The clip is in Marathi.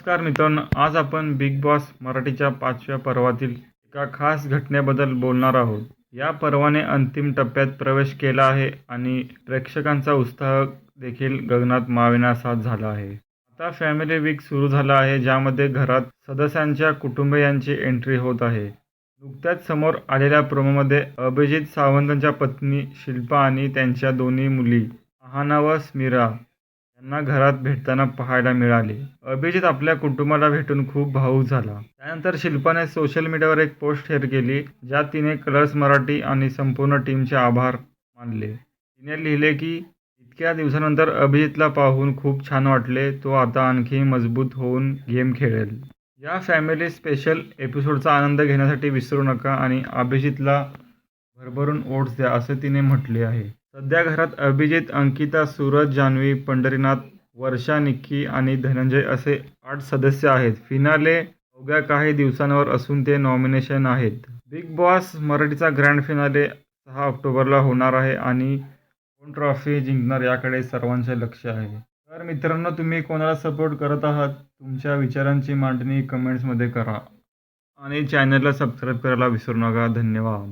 नमस्कार मित्रांनो आज आपण बिग बॉस मराठीच्या पाचव्या पर्वातील एका खास घटनेबद्दल बोलणार आहोत. या पर्वाने अंतिम टप्प्यात प्रवेश केला आहे आणि प्रेक्षकांचा उत्साह देखील गगनात मावेनासा झाला आहे. आता फॅमिली वीक सुरू झाला आहे ज्यामध्ये घरात सदस्यांच्या कुटुंबियांची एंट्री होत आहे. नुकत्याच समोर आलेल्या प्रोमोमध्ये अभिजित सावंतांच्या पत्नी शिल्पा आणि त्यांच्या दोन्ही मुली आहाना व स्मिरा. त्यांना घरात भेटताना पाहायला मिळाले. अभिजित आपल्या कुटुंबाला भेटून खूप भावूक झाला. त्यानंतर शिल्पाने सोशल मीडियावर एक पोस्ट शेअर केली ज्यात तिने कलर्स मराठी आणि संपूर्ण टीमचे आभार मानले. तिने लिहिले की इतक्या दिवसानंतर अभिजितला पाहून खूप छान वाटले. तो आता आणखी मजबूत होऊन गेम खेळेल. या फॅमिली स्पेशल एपिसोडचा आनंद घेण्यासाठी विसरू नका आणि अभिजितला भरभरून ओट्स द्या असं तिने म्हटले आहे. सध्या घरात अभिजित अंकिता सूरज जान्हवी पंढरीनाथ वर्षा निक्की आणि धनंजय असे आठ सदस्य आहेत. फिनाले अवघ्या काही दिवसांवर असून ते नॉमिनेशन आहेत. बिग बॉस मराठीचा ग्रँड फिनाले सहा ऑक्टोबरला होणार आहे आणि कोण ट्रॉफी जिंकणार याकडे सर्वांचे लक्ष आहे. तर मित्रांनो तुम्ही कोणाला सपोर्ट करत आहात? तुमच्या विचारांची मांडणी कमेंट्समध्ये करा. आणि चॅनलला सबस्क्राईब करायला विसरू नका. धन्यवाद.